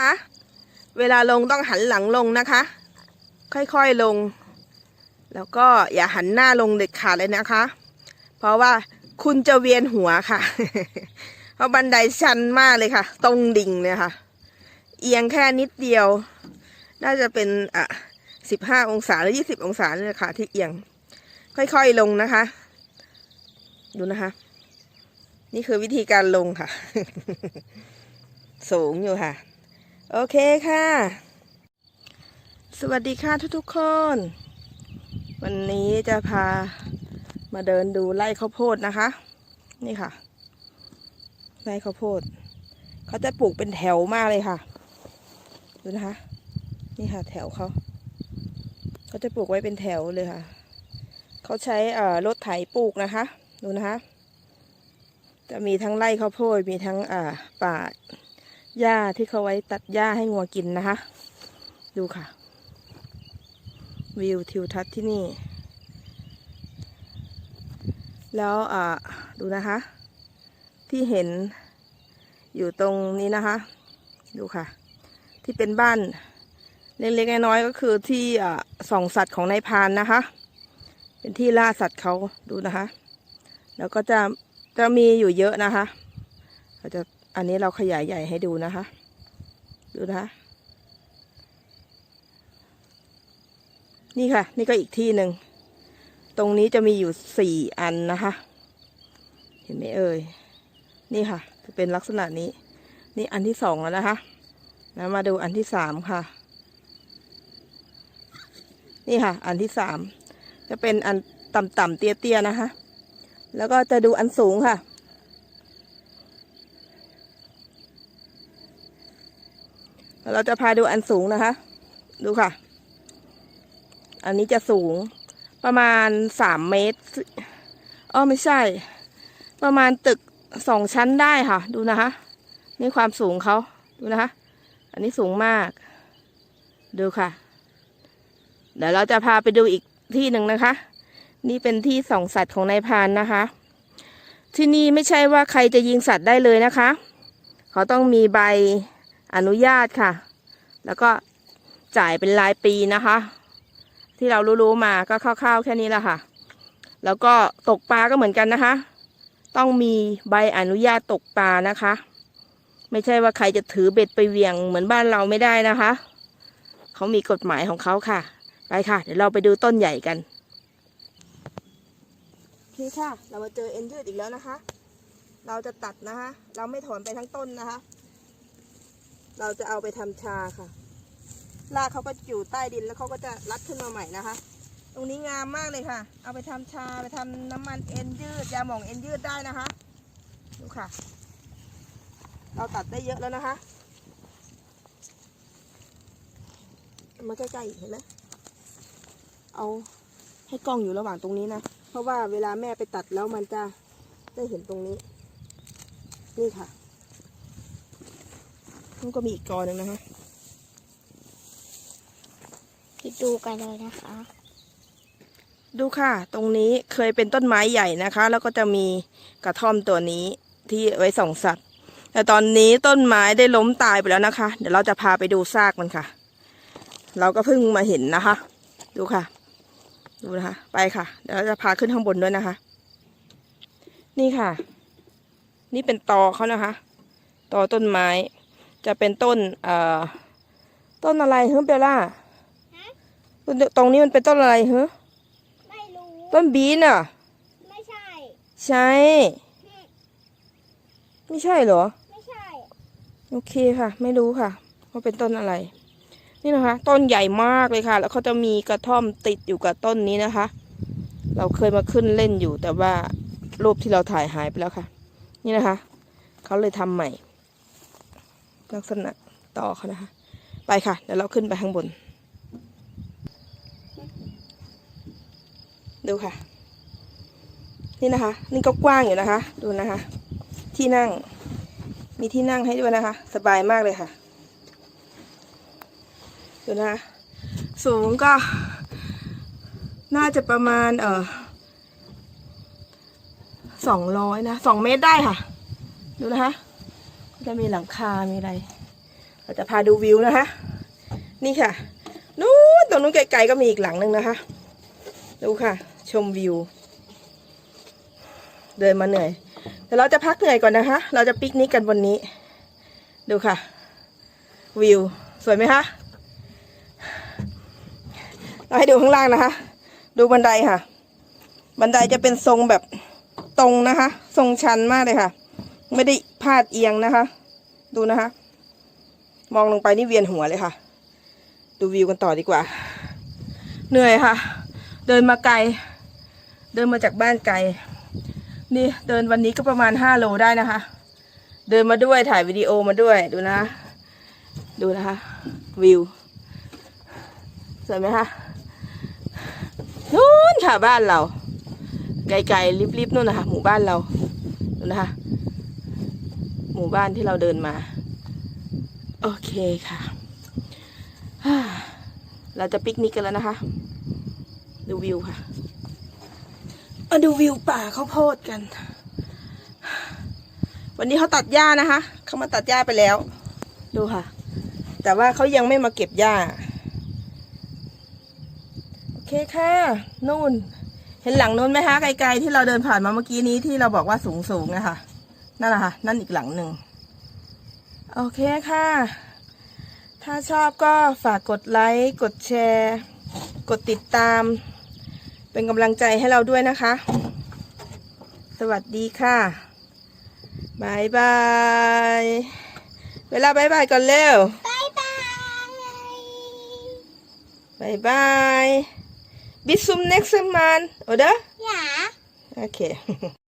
คะ เวลาลงต้องหันหลังลงนะคะ ค่อยๆลง แล้วก็อย่าหันหน้าลงเด็ดขาดเลยนะคะ เพราะว่าคุณจะเวียนหัวค่ะ เพราะบันไดชันมากเลยค่ะ ตรงดิ่งเลยค่ะ เอียงแค่นิดเดียว น่าจะเป็นอะสิบห้าองศาหรือยี่สิบองศาเลยค่ะ ที่เอียง ค่อยๆลงนะคะ ดูนะคะ นี่คือวิธีการลงค่ะ สูงอยู่ค่ะ โอเคค่ะ สวัสดีค่ะทุกๆคน วันนี้จะพามาเดินดูไร่ข้าวโพดนะคะ นี่ค่ะ ไร่ข้าวโพด เขาจะปลูกเป็นแถวมากเลยค่ะ ดูนะคะ นี่ค่ะ แถวเขา เขาจะปลูกไว้เป็นแถวเลยค่ะ เขาใช้รถไถปลูกนะคะ ดูนะคะ จะมีทั้งไร่ข้าวโพด มีทั้งป่า หญ้าที่เขาไว้ตัดหญ้าให้งัวกินนะคะ ดูค่ะ วิวทิวทัศน์ที่นี่ แล้วอ่าดูนะคะ ที่เห็นอยู่ตรงนี้นะคะ ดูค่ะ ที่เป็นบ้านเล็กๆน้อยๆก็คือที่ส่องสัตว์ของนายพานนะคะ เป็นที่ล่าสัตว์เขาดูนะคะ แล้วก็จะจะมีอยู่เยอะนะคะเราจะ อันนี้เราขยายใหญ่ให้ดูนะคะ ดูนะคะ นี่ค่ะ นี่ก็อีกที่หนึ่ง ตรงนี้จะมีอยู่สี่อันนะคะ เห็นไหมเอ่ย นี่ค่ะ จะเป็นลักษณะนี้ นี่อันที่สองแล้วนะคะแล้วมาดูอันที่สามค่ะ นี่ค่ะ อันที่สาม จะเป็นอันต่ำๆเตี้ยๆนะคะ แล้วก็จะดูอันสูงค่ะ เราจะพาดูอันสูงนะคะ ดูค่ะ อันนี้จะสูงประมาณสามเมตรอ๋อไม่ใช่ ประมาณตึกสองชั้นได้ค่ะ ดูนะคะ นี่ความสูงเขาดูนะคะ อันนี้สูงมาก ดูค่ะ เดี๋ยวเราจะพาไปดูอีกที่หนึ่งนะคะ นี่เป็นที่ส่องสัตว์ของนายพานนะคะ ที่นี่ไม่ใช่ว่าใครจะยิงสัตว์ได้เลยนะคะ เขาต้องมีใบ อนุญาตค่ะ แล้วก็จ่ายเป็นรายปีนะคะ ที่เรารู้ๆมาก็คร่าวๆแค่นี้แหละค่ะ แล้วก็ตกปลาก็เหมือนกันนะคะ ต้องมีใบอนุญาตตกปลานะคะ ไม่ใช่ว่าใครจะถือเบ็ดไปเหวี่ยงเหมือนบ้านเราไม่ได้นะคะ เขามีกฎหมายของเขาค่ะ ไปค่ะ เดี๋ยวเราไปดูต้นใหญ่กันโอเคค่ะ เรามาเจอเอ็นยืดอีกแล้วนะคะ เราจะตัดนะคะ เราไม่ถอนไปทั้งต้นนะคะ เราจะเอาไปทำชาค่ะรากเขาก็อยู่ใต้ดินแล้วเขาก็จะรัดขึ้นมาใหม่นะคะ ตรงนี้งามมากเลยค่ะ เอาไปทำชาไปทำน้ำมันเอ็นยืดยาหม่องเอ็นยืดได้นะคะดูค่ะ เราตัดได้เยอะแล้วนะคะมาใกล้ๆเห็นไหมเอาให้กล้องอยู่ระหว่างตรงนี้นะ เพราะว่าเวลาแม่ไปตัดแล้วมันจะได้เห็นตรงนี้ นี่ค่ะ มันก็มีอีกกอหนึ่งนะคะไปดูกันเลยนะคะ ดูค่ะ ตรงนี้เคยเป็นต้นไม้ใหญ่นะคะ แล้วก็จะมีกระท่อมตัวนี้ที่ไว้ส่องสัตว์ แต่ตอนนี้ต้นไม้ได้ล้มตายไปแล้วนะคะ เดี๋ยวเราจะพาไปดูซากมันค่ะ เราก็เพิ่งมาเห็นนะคะ ดูค่ะ ดูนะคะ ไปค่ะ เดี๋ยวเราจะพาขึ้นข้างบนด้วยนะคะ นี่ค่ะ นี่เป็นตอเขานะคะ ตอต้นไม้ จะเป็นต้นเอ่อต้นอะไรเฮ้ยเบลล่าตรงนี้มันเป็นต้นอะไรเฮ้ยไม่รู้ ต้นบีนอะ ไม่ใช่ ใช่ ไม่ใช่เหรอ ไม่ใช่ โอเคค่ะ ไม่รู้ค่ะว่าเป็นต้นอะไร นี่นะคะ ต้นใหญ่มากเลยค่ะ แล้วเขาจะมีกระท่อมติดอยู่กับต้นนี้นะคะ เราเคยมาขึ้นเล่นอยู่แต่ว่ารูปที่เราถ่ายหายไปแล้วค่ะ นี่นะคะ เขาเลยทำใหม่ ลักษณะต่อเขานะคะ ไปค่ะ เดี๋ยวเราขึ้นไปข้างบน ดูค่ะ นี่นะคะ นี่ก็กว้างอยู่นะคะ ดูนะคะ ที่นั่ง มีที่นั่งให้ด้วยนะคะ สบายมากเลยค่ะ ดูนะคะ สูงก็ น่าจะประมาณ เออสองร้อยนะสองเมตรได้ค่ะ ดูนะคะ จะมีหลังคา มีอะไร เราจะพาดูวิวนะคะ นี่ค่ะ นู้นตรงนู้นไกลๆก็มีอีกหลังหนึ่งนะคะ ดูค่ะ ชมวิว เดินมาเหนื่อยแต่เราจะพักเหนื่อยก่อนนะคะ เราจะปิกนิกกันวันนี้ ดูค่ะ วิว สวยไหมคะเราให้ดูข้างล่างนะคะ ดูบันไดค่ะ บันไดจะเป็นทรงแบบตรงนะคะ ทรงชันมากเลยค่ะ ไม่ได้ พาดเอียงนะคะ ดูนะคะ มองลงไปนี่เวียนหัวเลยค่ะ ดูวิวกันต่อดีกว่า เหนื่อยค่ะ เดินมาไกล เดินมาจากบ้านไกล นี่เดินวันนี้ก็ประมาณห้าโลได้นะคะ เดินมาด้วยถ่ายวิดีโอมาด้วยดูนะ ดูนะคะ วิวสวยไหมคะนู้นค่ะบ้านเรา ไกลๆริบๆนู่นนะคะหมู่บ้านเราดูนะคะ มู่บ้านที่เราเดินมา โอเคค่ะ เราจะปิกนิกกันแล้วนะคะ ดูวิวค่ะ มาดูวิวป่าข้าวโพดกัน วันนี้เขาตัดหญ้านะคะ เขามาตัดหญ้าไปแล้ว ดูค่ะ แต่ว่าเขายังไม่มาเก็บหญ้า โอเคค่ะ นู่น เห็นหลังนู้นไหมคะไกลๆที่เราเดินผ่านมาเมื่อกี้นี้ที่เราบอกว่าสูงๆนะคะ นั่นแหละค่ะนั่นอีกหลังหนึ่งโอเคค่ะ ถ้าชอบก็ฝากกดไลค์กดแชร์ กดติดตาม เป็นกำลังใจให้เราด้วยนะคะ สวัสดีค่ะบายบาย เวลาบายบายก่อนเร็วบายบายบายบาย bis zum nächsten Mal oder อย่า okay